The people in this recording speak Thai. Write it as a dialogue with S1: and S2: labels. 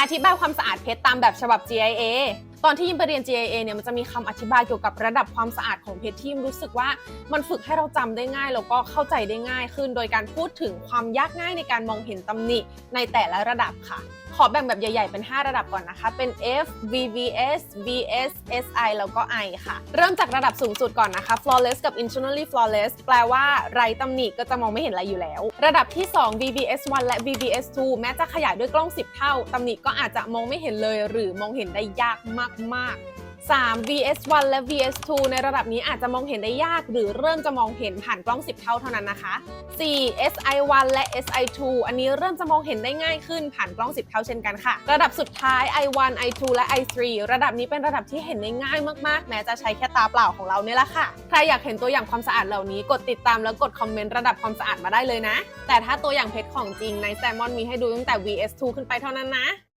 S1: อธิบายความสะอาดเพชรตามแบบฉบับ GIA ตอนที่ยิมไปเรียน GIA เนี่ยมันจะมีคำอธิบายเกี่ยวกับระดับความสะอาดของเพชรที่รู้สึกว่ามันฝึกให้เราจำได้ง่ายแล้วก็เข้าใจได้ง่ายขึ้น โดยการพูดถึงความยากง่ายในการมองเห็นตำหนิในแต่ละระดับค่ะ ขอแบ่งแบบใหญ่ ๆ เป็น 5 ระดับก่อนนะคะ เป็น F VVS VS SI แล้วก็ I ค่ะ เริ่มจากระดับสูงสุดก่อนนะคะ flawless กับ internally flawless แปลว่าไร้ตำหนิก็จะมองไม่เห็นอะไรอยู่แล้ว ระดับที่ 2 VVS 1 และ VVS 2แม้จะขยายด้วยกล้อง 10 เท่าตำหนิก็อาจจะมองไม่เห็นเลย หรือมองเห็นได้ยากมากๆ3 VS 1และ VS 2ในระดับนี้อาจจะมองเห็นได้ยากหรือเริ่มจะมองเห็นผ่านกล้อง 10 เท่าเท่านั้นนะคะ 4 SI 1และ SI 2อันนี้เริ่มจะมองเห็นได้ง่ายขึ้นผ่านกล้อง 10 เท่าเช่นกันค่ะ ระดับสุดท้าย I 1 I 2และ I 3ระดับนี้เป็นระดับที่เห็นได้ง่ายมากๆ แม้จะใช้แค่ตาเปล่าของเราเนี่ยแหละค่ะ ใครอยากเห็นตัวอย่างความสะอาดเหล่านี้กดติดตามแล้วกดคอมเมนต์ระดับความสะอาดมาได้เลยนะ แต่ถ้าตัวอย่างเพชรของจริงในแซมมอนมีให้ดูตั้งแต่ VS 2ขึ้นไปเท่านั้นนะ